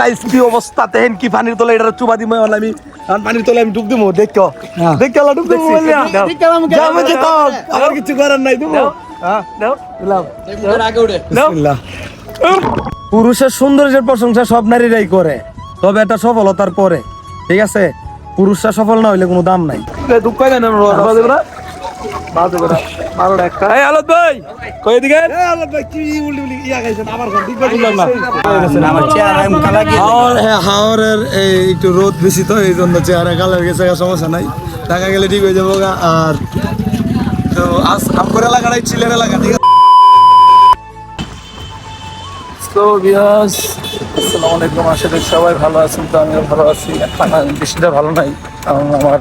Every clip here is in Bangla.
গাইস কি অবস্থা? তেহেন কি পানির তলে এটা চুবা দিমে হল আমি আর পানির তলে আমি ডুব দিমু দেখো। দেখো আল্লাহ ডুব দিমু যাবে যে তো আমার কিছু করার নাই দেবো হ্যাঁ নাও আগে উঠে। বিসমিল্লাহ। পুরুষের সৌন্দর্যের প্রশংসা সব নারীরাই করে তবে এটা সফলতার পরে ঠিক আছে? পুরুষরা সফল না হইলে কোনো দাম নাই। দুঃখ না একটা রোদ বেশি তো এই জন্য চেহারা কালার গেছে সমস্যা নাই। টাকা গেলে ঠিক হয়ে যাব গা, আর তো আজ আমগর এলাকাটাই চিলের এলাকা ঠিক আছে? তো বিয়াস আসসালামু আলাইকুম। আশা করি সবাই ভালো আছেন তো আমিও ভালো আছি। এখন বেশিটা ভালো নাই কারণ আমার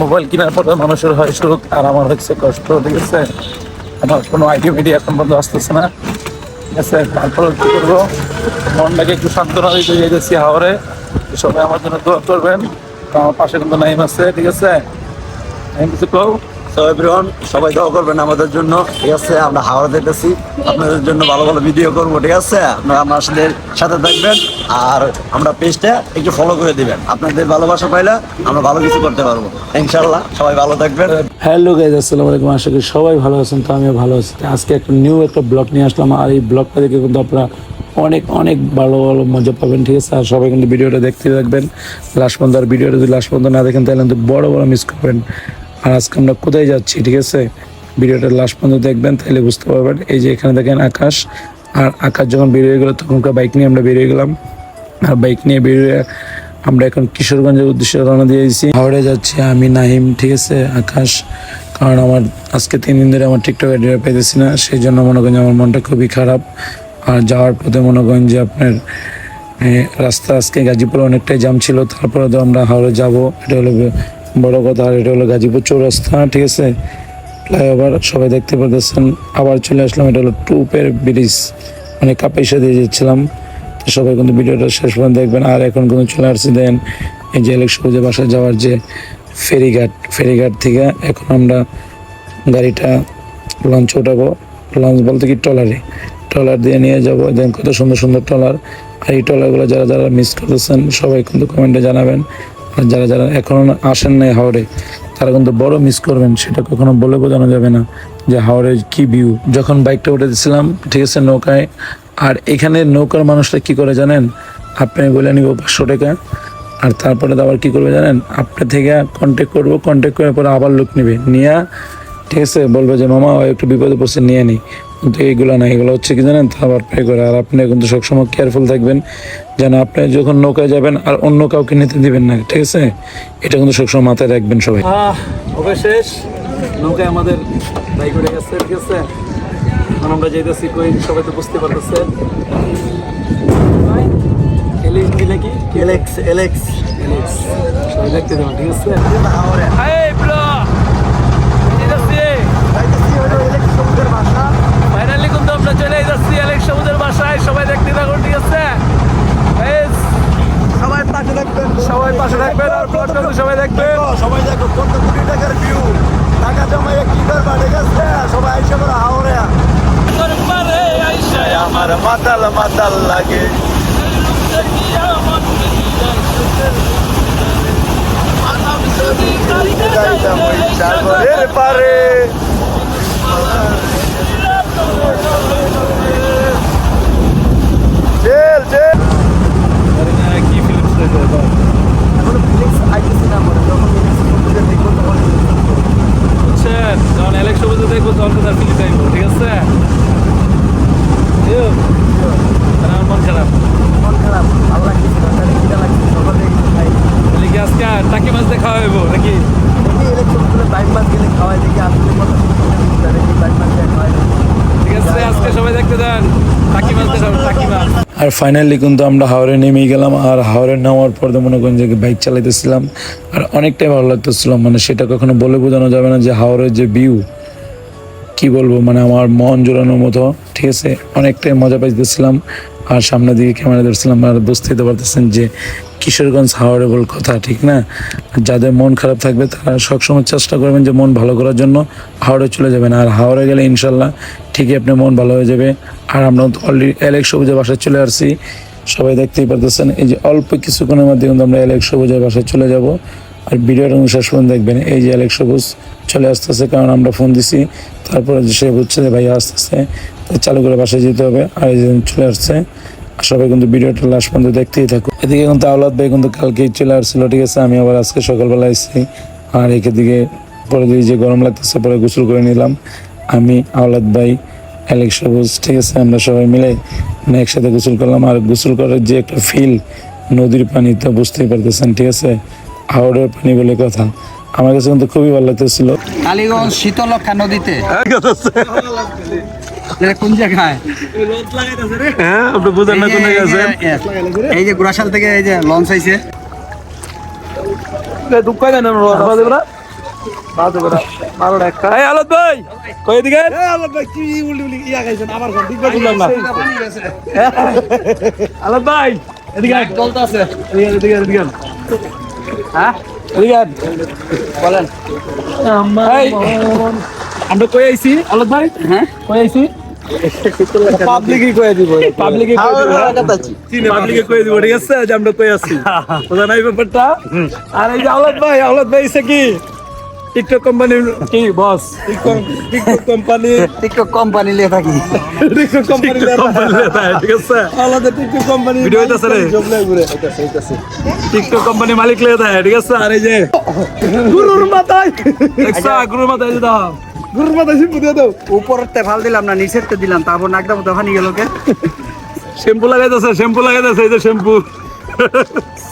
মোবাইল কেনার পরে মানুষের হয় সুখ, আর আমার হচ্ছে কষ্ট, ঠিক আছে? আমার কোনো আইডি মিডিয়া এখন আসতেছে না। ঠিক আছে, তারপর কি করব? মনটাকে একটু সান্ত্বনা দিতে যেতেছি হাওড়ে সবাই আমার জন্য দোয়া করবেন। আমার পাশে কিন্তু নাইম আছে, ঠিক আছে? আমি কিছু কও? তো এভরিওয়ান সবাই দোয়া করবেন আমাদের জন্য। ঠিক আছে, আমরা হাওড়া যেতেছি। আপনাদের জন্য ভালো ভালো ভিডিও করব, ঠিক আছে? আপনারা সাথে সাথে থাকবেন আর আমরা পেজটা একটু ফলো করে দিবেন। আপনাদের ভালোবাসা পাইলে আমরা ভালো কিছু করতে পারব। ইনশাল্লাহ সবাই ভালো থাকবেন। হ্যালো গাইজ আসসালামু আলাইকুম। আশা করি সবাই ভালো আছেন, তো আমিও ভালো আছি। আজকে একটা নিউ একটা ব্লগ নিয়ে আসলাম আর এই ব্লগটা দেখে কিন্তু আপনারা অনেক অনেক ভালো ভালো মজা পাবেন, ঠিক আছে? আর সবাই কিন্তু ভিডিওটা দেখতে থাকবেন। লাস্ট পর্যন্ত আর ভিডিওটা যদি লাস্ট পর্যন্ত না দেখেন, তাহলে কিন্তু বড় বড় মিস করবেন। আর আজকে আমরা কোথায় যাচ্ছি, ঠিক আছে? ভিডিওটা লাস্ট পর্যন্ত দেখবেন, তাহলে বুঝতে পারবেন। এই যে এখানে দেখেন আকাশ, আর আকাশ যখন বেরিয়ে গেলো তখনকার বাইক নিয়ে আমরা বেরিয়ে গেলাম। আর বাইক নিয়ে বেরিয়ে আমরা এখন কিশোরগঞ্জের উদ্দেশ্যে রওনা দিয়েছি। হাওড়ে যাচ্ছি আমি, নাহিম, ঠিক আছে? আকাশ, কারণ আমার আজকে তিন দিন ধরে আমার টিকটক আইডিয়া পেতেছি না সেই জন্য মনে করেন আমার মনটা খুবই খারাপ। আর যাওয়ার পথে মনে করেন যে আপনার রাস্তা আজকে গাজীপুরে অনেকটাই জাম ছিল তারপরে তো আমরা হাওড়ে যাব। এটা হলো বড় কথা আর এটা হলো গাজীপুর চৌরাস্তা, ঠিক আছে? ফ্লাইওভার, সবাই দেখতে পারতেছেন। আবার চলে আসলাম, এটা হলো টুপের ব্রিজ মানে কাপাইসা দিয়ে যাচ্ছিলাম সবাই কিন্তু ভিডিওটা শেষ পর্যন্ত দেখবেন। আর এখন কিন্তু চলে আসছি, দেন এই যে ইলেকশন যে বাসায় যাওয়ার যে ফেরিঘাট ফেরিঘাট থেকে এখন আমরা গাড়িটা লঞ্চ উঠাবো। লঞ্চ বলতে কি ট্রলারে। ট্রলার দিয়ে নিয়ে যাব। দেন কত সুন্দর সুন্দর ট্রলার। আর এই ট্রলারগুলো যারা যারা মিস করতেছেন, সবাই কিন্তু কমেন্টে জানাবেন। যারা যারা এখনও আসেন নাই হাওড়ে তারা কিন্তু বড় মিস করবেন, সেটা কখনো বলে বোঝানো যাবে না যে হাওড়ের কি ভিউ যখন বাইকটা উঠে দিয়েছিলাম ঠিক আছে, নৌকায়, আর এখানে নৌকার মানুষরা কি করে জানেন? আপনি বলে নিব পাঁচশো টাকা, আর তারপরে আবার কি করবে জানেন? আপনার থেকে কন্ট্যাক্ট করব কন্ট্যাক্ট করার পরে আবার লোক নেবে। নিয়ে, ঠিক আছে, বলবে যে, মামা একটু বিপদে পড়ছে, নিয়ে নি। কিন্তু এইগুলো না এগুলো হচ্ছে কি জানেন? আবার পে করে আর আপনি কিন্তু সবসময় কেয়ারফুল থাকবেন যেন আপনি যখন নৌকায় যাবেন আর অন্য কাউকে নিতে দিবেন না ঠিক আছে? এটা কিন্তু সবসময় মাথায় রাখবেন সবাই। ওকে শেষ নৌকায় আমাদের বাইক উঠে গেছে ঠিক আছে? এখন আমরা যেতেছি কই সবাই তো বুঝতে পারতেছে। এলিক্স নাকি এলেক্স এলেক্স এলিক্স সবাই দেখতে দেবেন ঠিক আছে এই ব্রো ফাইনালি কিন্তু আমরা চলে যাচ্ছি অ্যালেক্স সমুদ্রের সবাই দেখতে থাকুন ঠিক আছে? এই সবাই পাশে থাকবেন। সবাই পাশে থাকবেন আর সবাই দেখবেন। সবাই দেখো কত কোটি টাকার ভিউ টাকা জমাইয়া কি করবা ঠিক আছে সবাই আইসা করে হাওড়ে পারে আইসা আমার মাতাল মাতাল লাগে যাইতাম ওই সাগরের পারে জেল জেল কি ফিল্ম বুঝছেন যখন ইলেকশন বুঝে দেখব তখন তো তার ফিলিং আইবো ঠিক আছে ইউ, তাহলে আমার মন খারাপ তাহলে কি আজকে টাকি মাছ দিয়ে খাওয়া হইব নাকি ঠিক আছে আজকে সবাই দেখতে দেন টাকি মাছ দিয়ে খাব টাকি মাছ আর ফাইনালি কিন্তু আমরা হাওড়ে নেমেই গেলাম, আর হাওড়ে নামার পর তো মনে করেন যে বাইক চালাইতেছিলাম, আর অনেকটাই ভালো লাগতেছিল। মানে সেটা কখনো বলে বোঝানো যাবে না যে হাওড়ের যে ভিউ কি বলব? মানে আমার মন জোড়ানোর মতো, ঠিক আছে? অনেকটাই মজা পাইতেছিলাম। আর সামনের দিকে ক্যামেরা ধরছিলাম, আর বুঝতেই পারতেছেন যে কিশোরগঞ্জ হাওড়ে বল কথা, ঠিক না? যাদের মন খারাপ থাকবে তারা সবসময় চেষ্টা করবেন যে মন ভালো করার জন্য হাওড়ে চলে যাবেন। আর হাওড়ে গেলে ইনশাল্লাহ ঠিকই আপনার মন ভালো হয়ে যাবে। আর আমরা অলরেডি এলেক সবুজের বাসায় চলে আসছি। সবাই দেখতেই পারতেছেন, এই যে অল্প কিছুক্ষণের মধ্যে কিন্তু আমরা এলেক সবুজের বাসায় চলে যাব। আর ভিডিওটা শেষ পর্যন্ত দেখবেন এই যে অ্যালেক্স সবুজ চলে আসতেছে, কারণ আমরা ফোন দিছি। তারপরে সে বুঝছে যে ভাই আসতেছে। চালু করে বাসায় যেতে হবে, আর চলে আসছে। সবাই কিন্তু ভিডিওটা লাস্ট পর্যন্ত দেখতেই থাকো এদিকে কিন্তু আওলাদ ভাই কিন্তু কালকেই চলে আসছিল, ঠিক আছে? আমি আবার আজকে সকালবেলা এসেছি। আর এদিকে পরে দিয়ে যে গরম লাগতেছে, পরে গোসল করে নিলাম। আমি, আওলাদ ভাই অ্যালেক্স সবুজ ঠিক আছে? আমরা সবাই মিলে মানে একসাথে গোসল করলাম। আর গোসল করার যে একটা ফিল নদীর পানি তো বুঝতেই পারতেছেন, ঠিক আছে? হাওড়ের পানি বলে কথা। আমার কাছে কিন্তু খুবই ভালো লাগতেছিল। কালীগঞ্জ শীতলক্ষা নদীতে। এটা কোন জায়গায়? হ্যাঁ আপনি বুঝেন না কোন এই যে- গেছেন। এই যে গুড়াশাল থেকে এই যে লঞ্চ আইছে। দুঃখ দেন এই আলোদ আমার ভাই এদিকে হ্যাঁ? বলেন। আমরা কই আইছি? ভাই? হ্যাঁ? কই আইছি? পাবলিকই কই দিব। পাবলিকই কয়ে দিব। ঠিক আছে? যে আমরা কই আছি? বুঝা নাই ব্যাপারটা? আর এই যে আওলাদ ভাই আওলাদ ভাই কি? টিকটক কোম্পানির কি boss TikTok TikTok company TikTok company লিয়ে থাকি। টিকটক কোম্পানি ঠিক আছে? আলাদা টিকটক কোম্পানি ভিডিও হইতাছে রে। টিকটক কোম্পানি মালিক লে দেয় ঠিক আছে? আর এই যে। গুরুর মাথায়। দেখছা গুরুর মাথায় যে দাও। গুরুর মাথায় শিম্পু দিয়ে দাও। উপরতে ফাল দিলাম না নিচেরতে দিলাম তারপর নাকদা মতো ওখানে গেল কে? শ্যাম্পু লাগাইতেছে শ্যাম্পু লাগাইতেছে এই যে শ্যাম্পু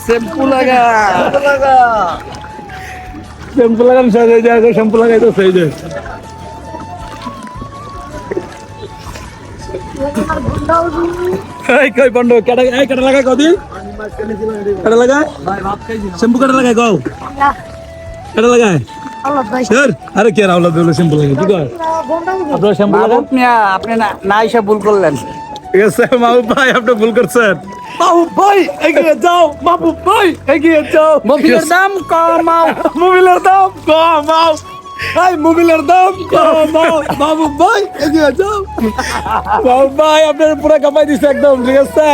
শ্যাম্পু লাগা। শ্যাম্পু লাগানো শেষ হয়ে যায় শ্যাম্পু লাগাইতেছে এই যে এই কই বন্ধ কেডা এই কেডা লাগাই কদিন কেডা লাগাই শ্যাম্পু কেডা লাগাই কও কেডা লাগাই স্যার আরে কে রাহুল দিল শ্যাম্পু লাগাই ঠিক আছে আপনারা শ্যাম্পু লাগান মাহবুব মিয়া আপনি না না এসে ভুল করলেন ঠিক আছে মাহবুব ভাই আপনি ভুল করছেন মাহবুব ভাই এগিয়ে যাও মাহবুব ভাই এগিয়ে যাও মোবিলের দাম কমাও মোবিলের দাম কমাও এই মোবিলের দাম? মাহবুব ভাই এগিয়ে যাও। মাহবুব ভাই আপনার পুরো কামাই দিছে একদম ঠিক আছে?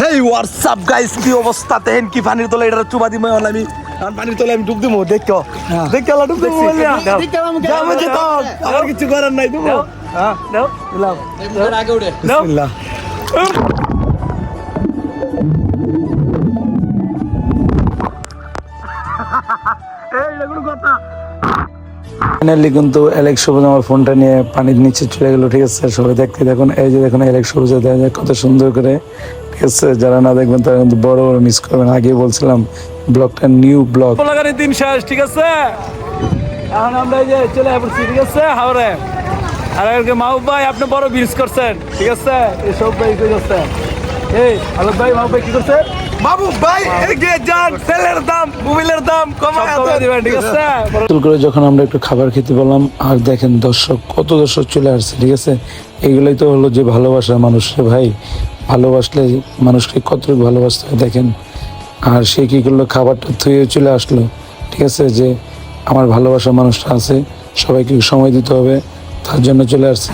হেই হোয়াটসঅ্যাপ গাইস কি অবস্থা? তেহেন কি পানির তলে এটা চুবা হল আমি কারণ পানির তলে আমি ডুব দিমু দেখো। দেখো আল্লাহ ডুব দিমু যাব আমার কিছু করার নাই তুমি হ্যাঁ নাও আগে উঠে। বিসমিল্লাহ। ফাইনালি কিন্তু অ্যালেক্স সবুজ আমার ফোনটা নিয়ে পানির নিচে চলে গেল, ঠিক আছে? সবাই দেখতে দেখুন এই যে দেখুন অ্যালেক্স সবুজ দেখা যায় কত সুন্দর করে, ঠিক আছে? যারা না দেখবেন তারা কিন্তু বড় বড় মিস করবেন। আগে বলছিলাম, ব্লগটা নিউ ব্লগ দিন শেষ, ঠিক আছে? এখন আমরা এই যে চলে পড়ছি ঠিক আছে? হাওড়ে আর আজকে মাহবুব ভাই আপনি বড় বিলস করছেন, ঠিক আছে? এসব ভাই কি করছেন এই, আলোক ভাই, মাহবুব ভাই কি করছে মাহবুব ভাই এগিয়ে যান তেলের দাম মোবিলের দাম কমায় দিবেন ঠিক আছে? গোসল করে যখন আমরা একটু খাবার খেতে বললাম আর দেখেন দর্শক কত দর্শক চলে আসছে ঠিক আছে? এগুলোই তো হলো যে ভালোবাসা মানুষকে ভাই। ভালোবাসলে মানুষকে কতটুকু ভালোবাসতে হয় দেখেন। আর সে কি করল? খাবারটা থুয়ে চলে আসলো ঠিক আছে? যে আমার ভালোবাসা মানুষটা আছে সবাইকে সময় দিতে হবে তার জন্য চলে আসছে।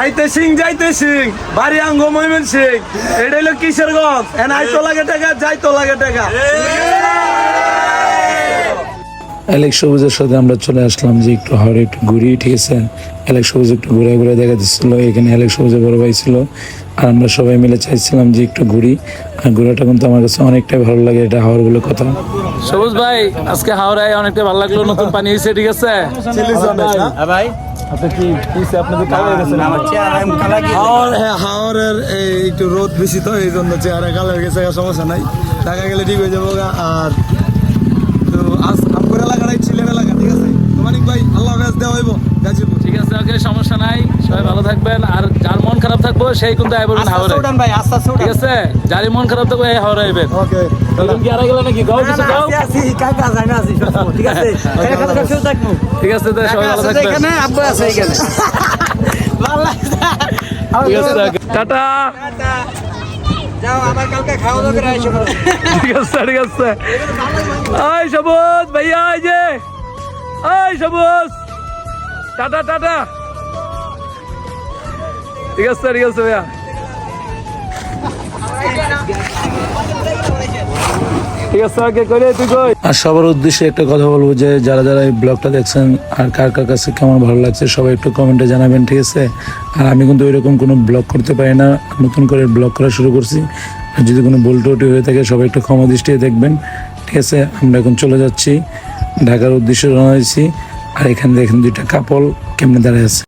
আইতে সিং যাইতে সিং। বাড়ি আঙ্গ মইমেন সিং এটা হলো কিশোরগঞ্জ এন আইতো লাগে টাকা যাইতো লাগে টাকা। অ্যালেক্স সবুজের সাথে আমরা চলে আসলাম যে একটু হাওড়ে একটু ঘুরি ঠিক আছে? অ্যালেক্স সবুজ একটু ঘুরে ঘুরে দেখা দিচ্ছিল এখানে অ্যালেক্স সবুজের বড় ভাই ছিল। আর আমরা সবাই মিলে চাইছিলাম যে একটু ঘুরি। আর ঘোরাটা কিন্তু আমার কাছে অনেকটাই ভালো লাগে এটা হাওড় বলে কথা। সবুজ ভাই আজকে হাওড়ায় অনেকটা ভালো লাগল নতুন পানি হয়েছে ঠিক আছে? ভাই। আপনি কি আমার চেহারা হাওর হ্যাঁ হাওরের এই একটু রোদ বেশি তো এই জন্য চেহারা কালো হয়ে গেছে সমস্যা নাই। ঢাকা গেলে ঠিক হয়ে যাব আর তো আজ আমার এলাকাটাই ছিলেন এলাকা ঠিক আছে? তো মানিক ভাই আল্লাহ হাফেজ দেওয়া হইব গাজীপুর ঠিক আছে ওকে সমস্যা নাই সবাই ভালো থাকবেন আর যার খারাপ থাকব সেই কিন্তু আইবেন হাওড়ে উঠান ভাই আস্তে আস্তে ঠিক আছে? যারই মন খারাপ থাকবে এই হাওড়ে আইবেন। ওকে এখন কি আরে গেল নাকি? গাও কিছু গাও ঠিক আছে? এখানে সব থাকব ঠিক আছে তো সবাই ভালো থাকবেন। এখানে আব্বু আছে এখানে। ভালো লাগছে ঠিক আছে টাটা। যাও আবার কালকে খাওয়া দাওয়া করে আইসো। ঠিক আছে ঠিক আছে। এই সবুজ ভাইয়া এই যে। এই সবুজ। Tata tata. ঠিক আছে ঠিক আছে ভাইয়া। আর সবার উদ্দেশ্যে একটা কথা বলব যে, যারা যারা এই ব্লগটা দেখছেন আর কার কার কাছে কেমন ভালো লাগছে, সবাই একটু কমেন্টে জানাবেন, ঠিক আছে? আর আমি কিন্তু ওইরকম কোনো ব্লগ করতে পারি না, নতুন করে ব্লগ করা শুরু করছি। আর যদি কোনো ভুল টুটি হয়ে থাকে, সবাই একটু ক্ষমা দৃষ্টিতে দেখবেন, ঠিক আছে? আমরা এখন চলে যাচ্ছি, ঢাকার উদ্দেশ্যে রওনা হয়েছি। আর এখানে দেখেন দুইটা কাপল কেমনে দাঁড়িয়ে আছে।